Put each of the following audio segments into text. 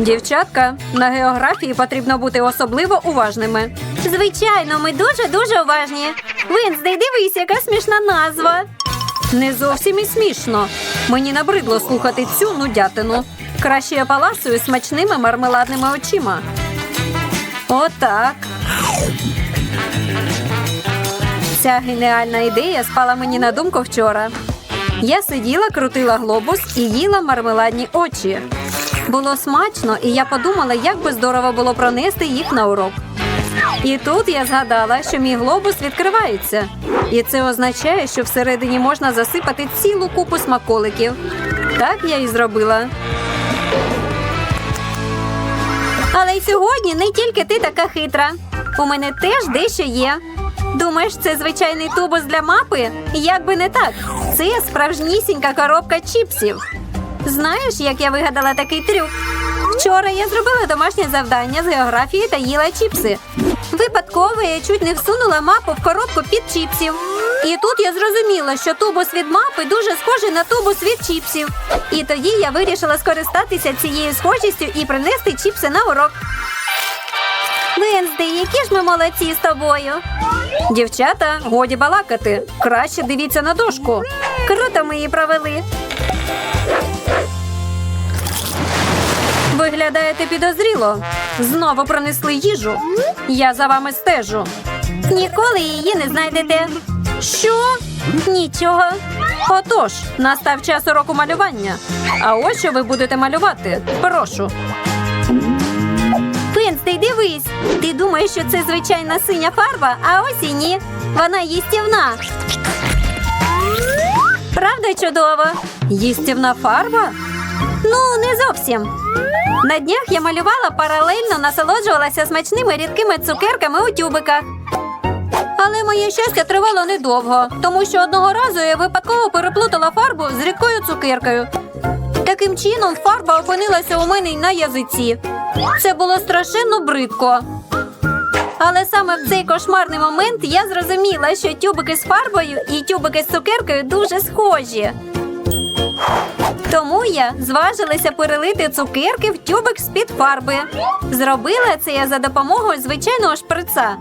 Дівчатка, на географії потрібно бути особливо уважними. Звичайно, ми дуже-дуже уважні. Винздей, дивись, яка смішна назва. Не зовсім і смішно. Мені набридло слухати цю нудятину. Краще я паласую смачними мармеладними очима. Отак. Ця геніальна ідея спала мені на думку вчора. Я сиділа, крутила глобус і їла мармеладні очі. Було смачно, і я подумала, як би здорово було пронести їх на урок. І тут я згадала, що мій глобус відкривається. І це означає, що всередині можна засипати цілу купу смаколиків. Так я і зробила. Але й сьогодні не тільки ти така хитра. У мене теж дещо є. Думаєш, це звичайний тубус для мапи? Як би не так. Це справжнісінька коробка чіпсів. Знаєш, як я вигадала такий трюк? Вчора я зробила домашнє завдання з географії та їла чіпси. Випадково я чуть не всунула мапу в коробку під чіпсів. І тут я зрозуміла, що тубус від мапи дуже схожий на тубус від чіпсів. І тоді я вирішила скористатися цією схожістю і принести чіпси на урок. Венсди, які ж ми молодці з тобою. Дівчата, годі балакати. Краще дивіться на дошку. Круто ми її провели. Виглядаєте підозріло. Знову принесли їжу. Я за вами стежу. Ніколи її не знайдете. Що? Нічого. Отож, настав час уроку малювання. А ось що ви будете малювати. Прошу. Венсдей, дивись. Ти думаєш, що це звичайна синя фарба, а ось і ні. Вона їстівна. Правда чудово? Їстівна фарба? Ну, не зовсім. На днях я малювала паралельно, насолоджувалася смачними рідкими цукерками у тюбиках. Але моє щастя тривало недовго, тому що одного разу я випадково переплутала фарбу з рідкою цукеркою. Таким чином фарба опинилася у мене на язиці. Це було страшенно бридко. Але саме в цей кошмарний момент я зрозуміла, що тюбики з фарбою і тюбики з цукеркою дуже схожі. Тому я зважилася перелити цукерки в тюбик з-під фарби. Зробила це я за допомогою звичайного шприца.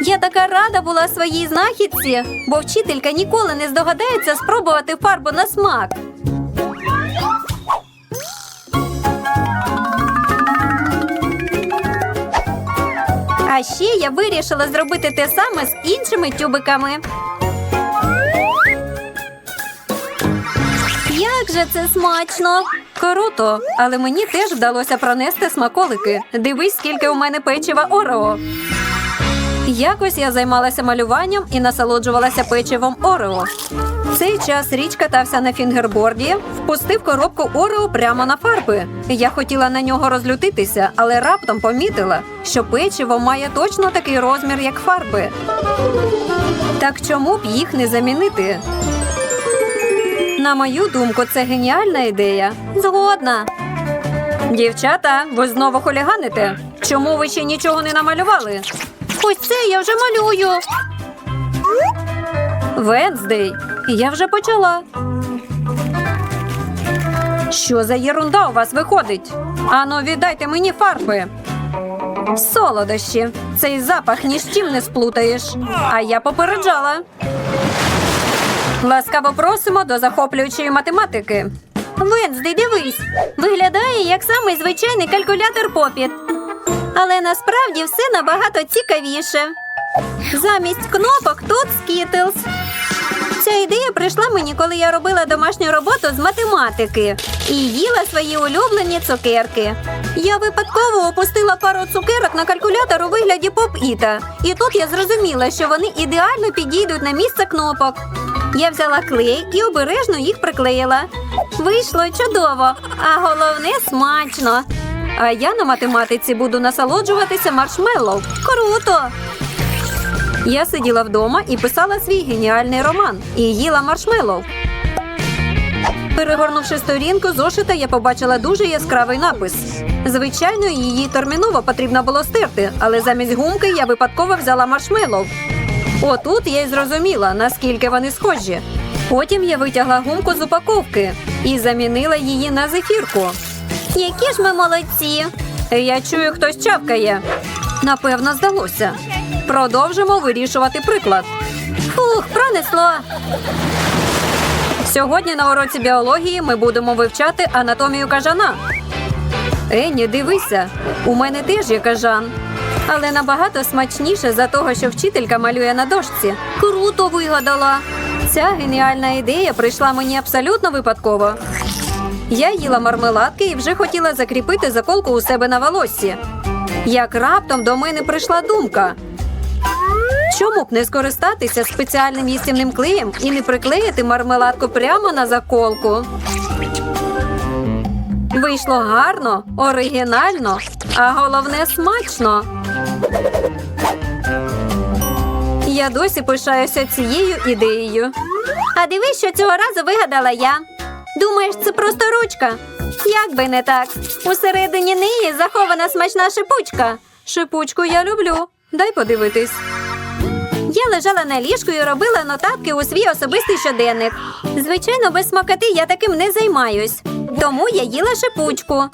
Я така рада була своїй знахідці, бо вчителька ніколи не здогадається спробувати фарбу на смак. А ще я вирішила зробити те саме з іншими тюбиками. Же це смачно! Круто, але мені теж вдалося пронести смаколики. Дивись, скільки у мене печива Орео. Якось я займалася малюванням і насолоджувалася печивом Орео. Цей час річ катався на фінгерборді, впустив коробку Орео прямо на фарби. Я хотіла на нього розлютитися, але раптом помітила, що печиво має точно такий розмір, як фарби. Так чому б їх не замінити? На мою думку, це геніальна ідея. Згодна. Дівчата, ви знову хуліганите? Чому ви ще нічого не намалювали? Ось це я вже малюю. Венздей, я вже почала. Що за єрунда у вас виходить? Ану, віддайте мені фарби. Солодощі. Цей запах ні з чим не сплутаєш. А я попереджала. Ласкаво просимо до захоплюючої математики. Венздей, дивись. Виглядає як самий звичайний калькулятор попіт. Але насправді все набагато цікавіше. Замість кнопок тут скітлз. Ця ідея прийшла мені, коли я робила домашню роботу з математики і їла свої улюблені цукерки. Я випадково опустила пару цукерок на калькулятор у вигляді поп-іта. І тут я зрозуміла, що вони ідеально підійдуть на місце кнопок. Я взяла клей і обережно їх приклеїла. Вийшло чудово, а головне смачно. А я на математиці буду насолоджуватися маршмеллоу. Круто! Я сиділа вдома і писала свій геніальний роман і їла маршмеллоу. Перегорнувши сторінку зошита, я побачила дуже яскравий напис. Звичайно, її терміново потрібно було стерти, але замість гумки я випадково взяла маршмеллоу. Отут я й зрозуміла, наскільки вони схожі. Потім я витягла гумку з упаковки і замінила її на зефірку. Які ж ми молодці. Я чую, хтось чавкає. Напевно, здалося. Продовжимо вирішувати приклад. Фух, пронесло. Сьогодні на уроці біології ми будемо вивчати анатомію кажана. Енні, дивися, у мене теж є кажан. Але набагато смачніше за того, що вчителька малює на дошці. Круто вигадала. Ця геніальна ідея прийшла мені абсолютно випадково. Я їла мармеладки і вже хотіла закріпити заколку у себе на волоссі. Як раптом до мене прийшла думка. Чому б не скористатися спеціальним їстівним клеєм і не приклеїти мармеладку прямо на заколку? Вийшло гарно, оригінально, а головне смачно. Я досі пишаюся цією ідеєю. А дивись, що цього разу вигадала я. Думаєш, це просто ручка? Як би не так. Усередині неї захована смачна шипучка. Шипучку я люблю. Дай подивитись. Я лежала на ліжку і робила нотатки у свій особистий щоденник. Звичайно, без смакоти я таким не займаюсь. Тому я їла шипучку.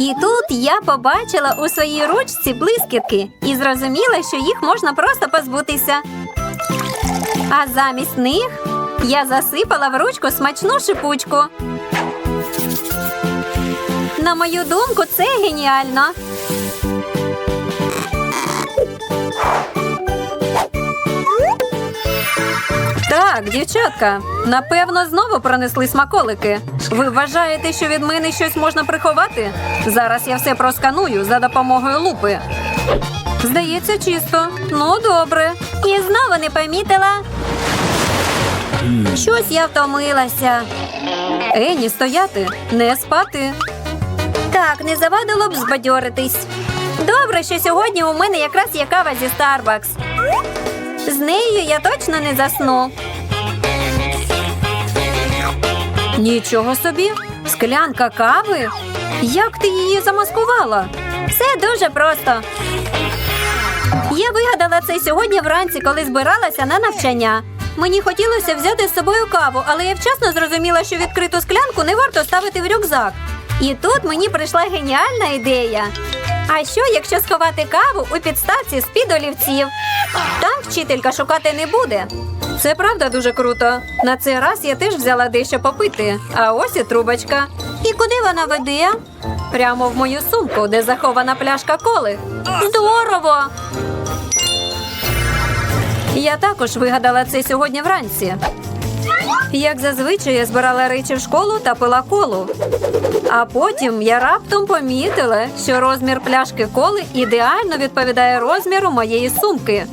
І тут я побачила у своїй ручці блискітки і зрозуміла, що їх можна просто позбутися. А замість них я засипала в ручку смачну шипучку. На мою думку, це геніально. Так, дівчатка, напевно, знову пронесли смаколики. Ви вважаєте, що від мене щось можна приховати? Зараз я все просканую за допомогою лупи. Здається, чисто. Ну, добре. І знову не помітила. Щось я втомилася. Ені, стояти, не спати. Так, не завадило б збадьоритись. Добре, що сьогодні у мене якраз є кава зі Starbucks. З нею я точно не засну. Нічого собі. Склянка кави. Як ти її замаскувала? Все дуже просто. Я вигадала це сьогодні вранці, коли збиралася на навчання. Мені хотілося взяти з собою каву, але я вчасно зрозуміла, що відкриту склянку не варто ставити в рюкзак. І тут мені прийшла геніальна ідея. А що, якщо сховати каву у підставці з-під олівців? Там вчителька шукати не буде. Це правда дуже круто. На цей раз я теж взяла дещо попити. А ось і трубочка. І куди вона веде? Прямо в мою сумку, де захована пляшка коли. Здорово! Я також вигадала це сьогодні вранці. Як зазвичай я збирала речі в школу та пила колу. А потім я раптом помітила, що розмір пляшки коли ідеально відповідає розміру моєї сумки.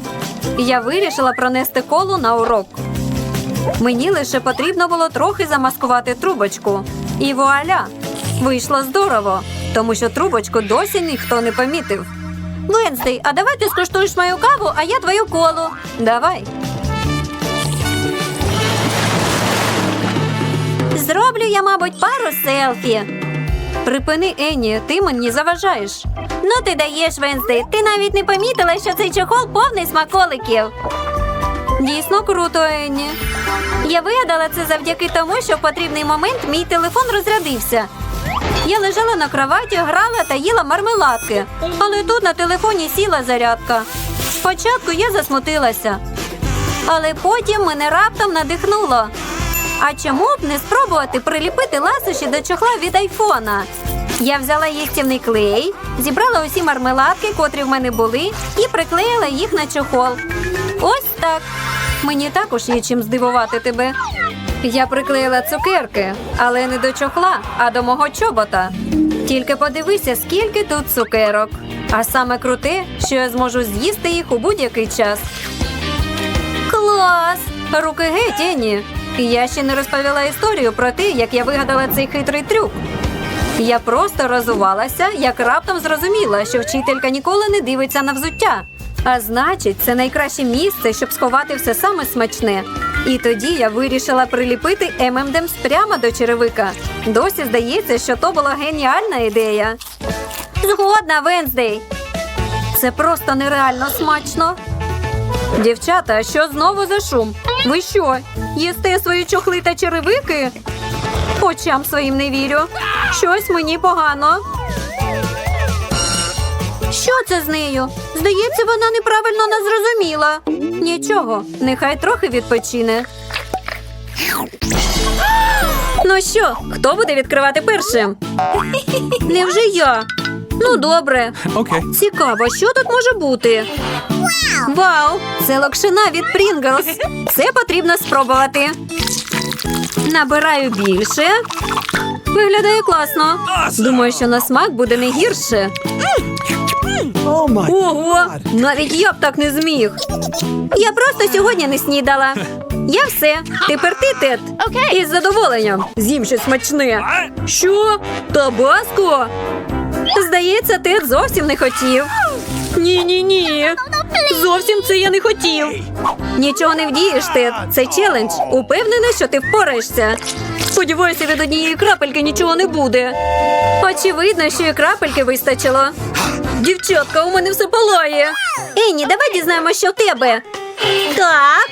Я вирішила пронести колу на урок. Мені лише потрібно було трохи замаскувати трубочку. І вуаля! Вийшло здорово, тому що трубочку досі ніхто не помітив. Венстей, а давай ти скуштуєш мою каву, а я твою колу. Давай. Зроблю я, мабуть, пару селфі. Припини, Енні, ти мені заважаєш. Ну ти даєш, Венстей. Ти навіть не помітила, що цей чохол повний смаколиків. Дійсно круто, Енні. Я вигадала це завдяки тому, що в потрібний момент мій телефон розрядився. Я лежала на кроваті, грала та їла мармеладки. Але тут на телефоні сіла зарядка. Спочатку я засмутилася, але потім мене раптом надихнуло. А чому б не спробувати приліпити ласощі до чохла від айфона? Я взяла їстівний клей, зібрала усі мармеладки, котрі в мене були, і приклеїла їх на чохол. Ось так. Мені також є чим здивувати тебе. Я приклеїла цукерки, але не до чохла, а до мого чобота. Тільки подивися, скільки тут цукерок. А саме круте, що я зможу з'їсти їх у будь-який час. Клас! Руки геть, Енні. Я ще не розповіла історію про те, як я вигадала цей хитрий трюк. Я просто розувалася, як раптом зрозуміла, що вчителька ніколи не дивиться на взуття. А значить, це найкраще місце, щоб сховати все саме смачне. І тоді я вирішила приліпити ММДМС прямо до черевика. Досі здається, що то була геніальна ідея. Згодна, Венздей. Це просто нереально смачно. Дівчата, що знову за шум? Ви що? Їсте свої чохли та черевики? Очам своїм не вірю. Щось мені погано. Що це з нею? Здається, вона неправильно нас зрозуміла. Нічого, нехай трохи відпочине. Ну що, хто буде відкривати першим? Невже я? Ну, добре. Okay. Цікаво, що тут може бути? Вау! Це локшина від Pringles. Це потрібно спробувати. Набираю більше. Виглядає класно. Думаю, що на смак буде не гірше. Ого! Навіть я б так не зміг. Я просто сьогодні не снідала. Я все. Тепер ти, Тед. Окей. Із задоволенням. З'їм щось смачне. Що? Табаско? Здається, Тед зовсім не хотів. Ні, ні, ні. Зовсім це я не хотів. Нічого не вдієш, Тед. Це челендж. Упевнена, що ти впораєшся. Сподіваюся, від однієї крапельки нічого не буде. Очевидно, що і крапельки вистачило. Дівчатка, у мене все палає. Енні, давай дізнаємося, що в тебе. Так.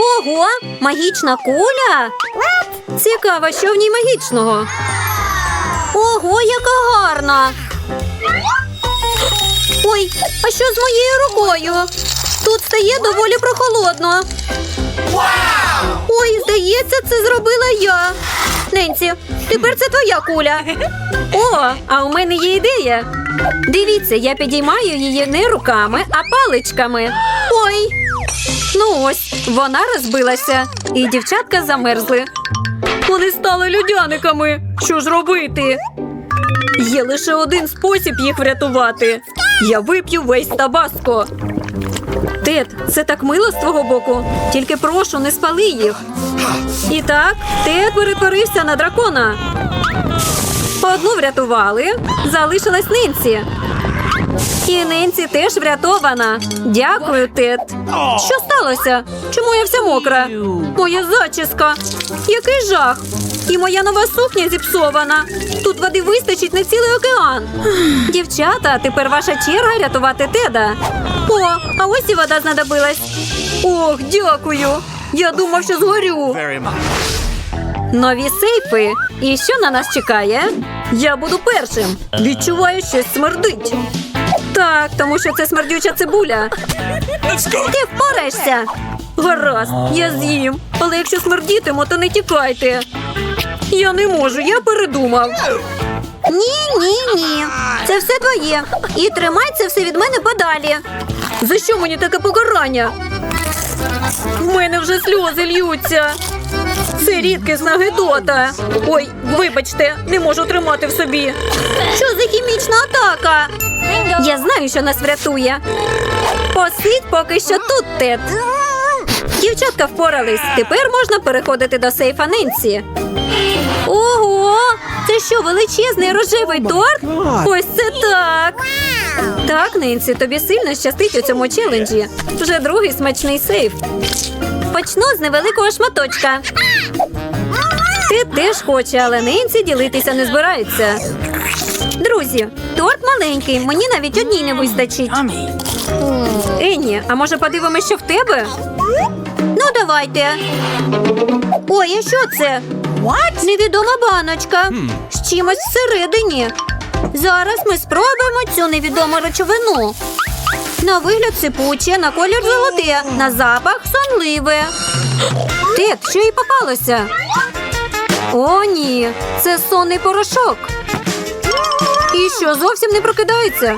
Ого, магічна куля. Цікаво, що в ній магічного. Ого, яка гарна. Ой, а що з моєю рукою? Тут стає доволі прохолодно. Ой, здається, це зробила я. Ненсі, тепер це твоя куля. О, а у мене є ідея. Дивіться, я підіймаю її не руками, а паличками. Ой, Ну ось, вона розбилася, і дівчатка замерзли. Вони стали людяниками. Що ж робити? Є лише один спосіб їх врятувати. Я вип'ю весь табаско. Тед, це так мило з твого боку. Тільки прошу, не спали їх. І так, Тед перетворився на дракона. Одну врятували, залишилась Нинсі. І Нинсі теж врятована. Дякую, Тед. Що сталося? Чому я вся мокра? Моя зачіска. Який жах. І моя нова сукня зіпсована. Тут води вистачить на цілий океан. Дівчата, тепер ваша черга рятувати Теда. О, а ось і вода знадобилась. Ох, дякую. Я думав, що згорю. Нові сейфи. І що на нас чекає? Я буду першим. Відчуваю, щось смердить. Так, тому що це смердюча цибуля. Ти впораєшся. Гаразд, я з'їм. Але якщо смердітиму, то не тікайте. Я не можу, я передумав. Ні, ні, ні. Це все твоє. І тримай це все від мене подалі. За що мені таке покарання? В мене вже сльози льються. Це рідкісна гидота. Ой, вибачте, не можу тримати в собі. Що за хімічна атака? Я знаю, що нас врятує. Посидь поки що тут, Тед. Дівчатка впорались. Тепер можна переходити до сейфа Нинсі. Ого! Це що, величезний рожевий торт? Ось це так. Так, Нинсі, тобі сильно щастить у цьому челенджі. Вже другий смачний сейф. Почну з невеликого шматочка. Ти теж хоче, але Нинсі ділитися не збирається. Друзі, торт маленький, мені навіть одній не вистачить. Енні, а може подивимося, що в тебе? Ну, давайте. Ой, а що це? What? Невідома баночка. З чимось всередині. Зараз ми спробуємо цю невідому речовину. На вигляд сипуче, на колір золоте, на запах сонливе. Тед, що їй попалося? О, ні, це сонний порошок. І що зовсім не прокидається?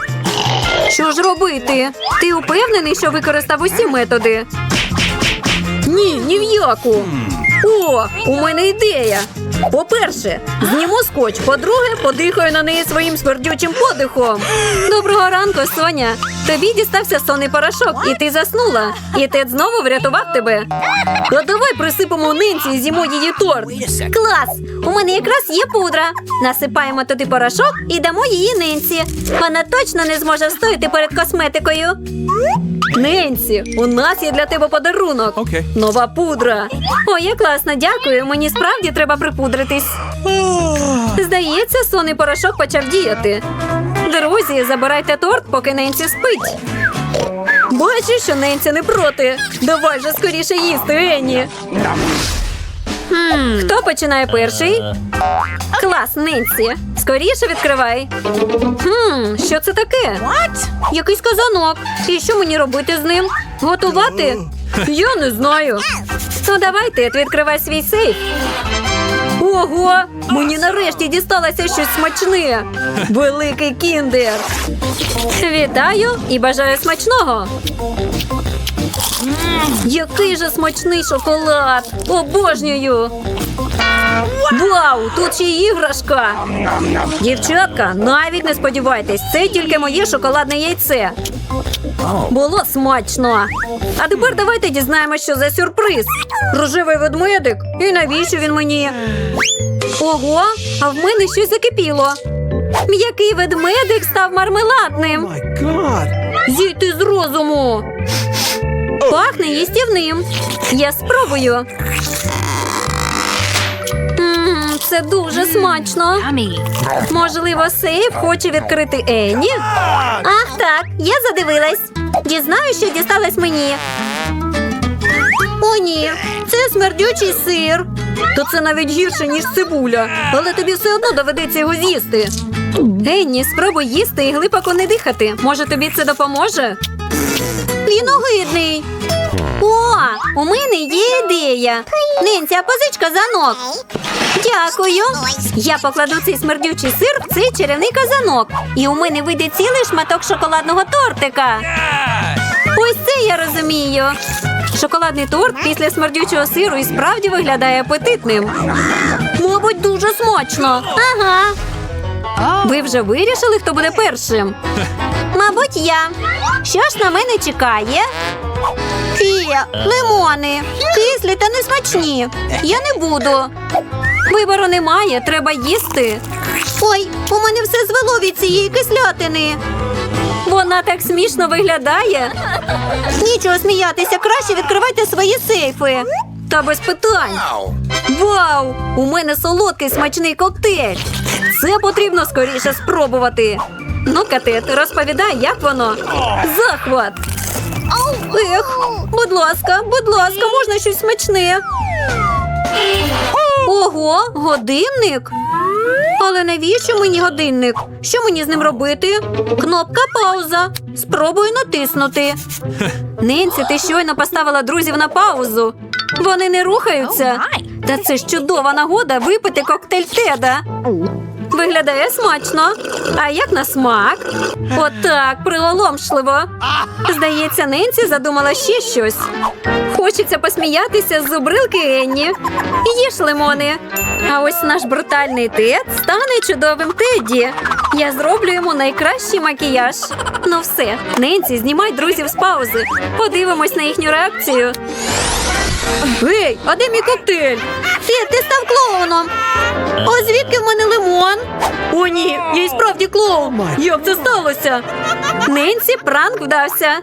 Що ж робити? Ти упевнений, що використав усі методи? Ні, ні в яку. О, у мене ідея. По-перше, зніму скотч. По-друге, подихаю на неї своїм смердючим подихом. Доброго ранку, Соня. Тобі дістався сонний порошок, і ти заснула. І Тед знову врятував тебе. А давай присипемо нинці і з'їмо її торт. Клас! У мене якраз є пудра. Насипаємо туди порошок і дамо її нинці. Вона точно не зможе встояти перед косметикою. Ненсі, у нас є для тебе подарунок. Окей. Нова пудра. Ой, як класно, дякую. Мені справді треба припудритись. Здається, сонний порошок почав діяти. Друзі, забирайте торт, поки Ненсі спить. Бачиш, що Ненсі не проти. Давай же скоріше їсти, Енні. Хто починає перший? Клас, Ненсі. Скоріше відкривай. Хм, що це таке? Якийсь казанок. І що мені робити з ним? Готувати? Я не знаю. Ну давай ти відкривай свій сейф. Ого! Мені нарешті дісталося щось смачне. Великий кіндер. Вітаю і бажаю смачного. Який же смачний шоколад! Обожнюю! Вау! Тут ще іграшка! Дівчатка, навіть не сподівайтесь, це тільки моє шоколадне яйце. Було смачно. А тепер давайте дізнаємося, що за сюрприз. Рожевий ведмедик. І навіщо він мені? Ого, а в мене щось закипіло. М'який ведмедик став мармеладним. Зійти з розуму. Пахне їстівним. Я спробую. Це дуже смачно. Можливо, сейф хоче відкрити Енні? Так, я задивилась. Дізнаю, що дісталось мені. О, ні, це смердючий сир. То це навіть гірше, ніж цибуля, але тобі все одно доведеться його з'їсти. Генні, спробуй їсти і глибоко не дихати. Може, тобі це допоможе? Він. О, у мене є ідея. Нинця, позичка занок. Дякую. Я покладу цей смердючий сир в цей чарівний казанок. І у мене вийде цілий шматок шоколадного тортика. Ось це я розумію. Шоколадний торт після смердючого сиру і справді виглядає апетитним. Мабуть, дуже смачно. Ага, Ви вже вирішили, хто буде першим? мабуть, я. Що ж на мене чекає? Фія, лимони, кислі та несмачні. Я не буду. Вибору немає, треба їсти. Ой, у мене все звело від цієї кислятини. Вона так смішно виглядає. Нічого сміятися, краще відкривайте свої сейфи. Та без питань. Вау! У мене солодкий смачний коктейль. Це потрібно скоріше спробувати. Ну, Катет, розповідай, як воно. Захват. Ех, будь ласка, будь ласка, можна щось смачне. Ого, годинник. Але навіщо мені годинник? Що мені з ним робити? Кнопка пауза. Спробую натиснути. Ненсі, ти щойно поставила друзів на паузу. Вони не рухаються. Та це ж чудова нагода випити коктейль Теда. Виглядає смачно. А як на смак? Отак, приголомшливо. Здається, Ненсі задумала ще щось. Хочеться посміятися з зубрилки Енні. Їж лимони. А ось наш брутальний Тед стане чудовим Теді. Я зроблю йому найкращий макіяж. Ну все, Ненсі, знімай друзів з паузи. Подивимось на їхню реакцію. Гей, а де мій коктейль? Фія, ти став клоуном. О, звідки в мене лимон? О, ні, я й справді клоун. Як це сталося? Ненсі пранк вдався.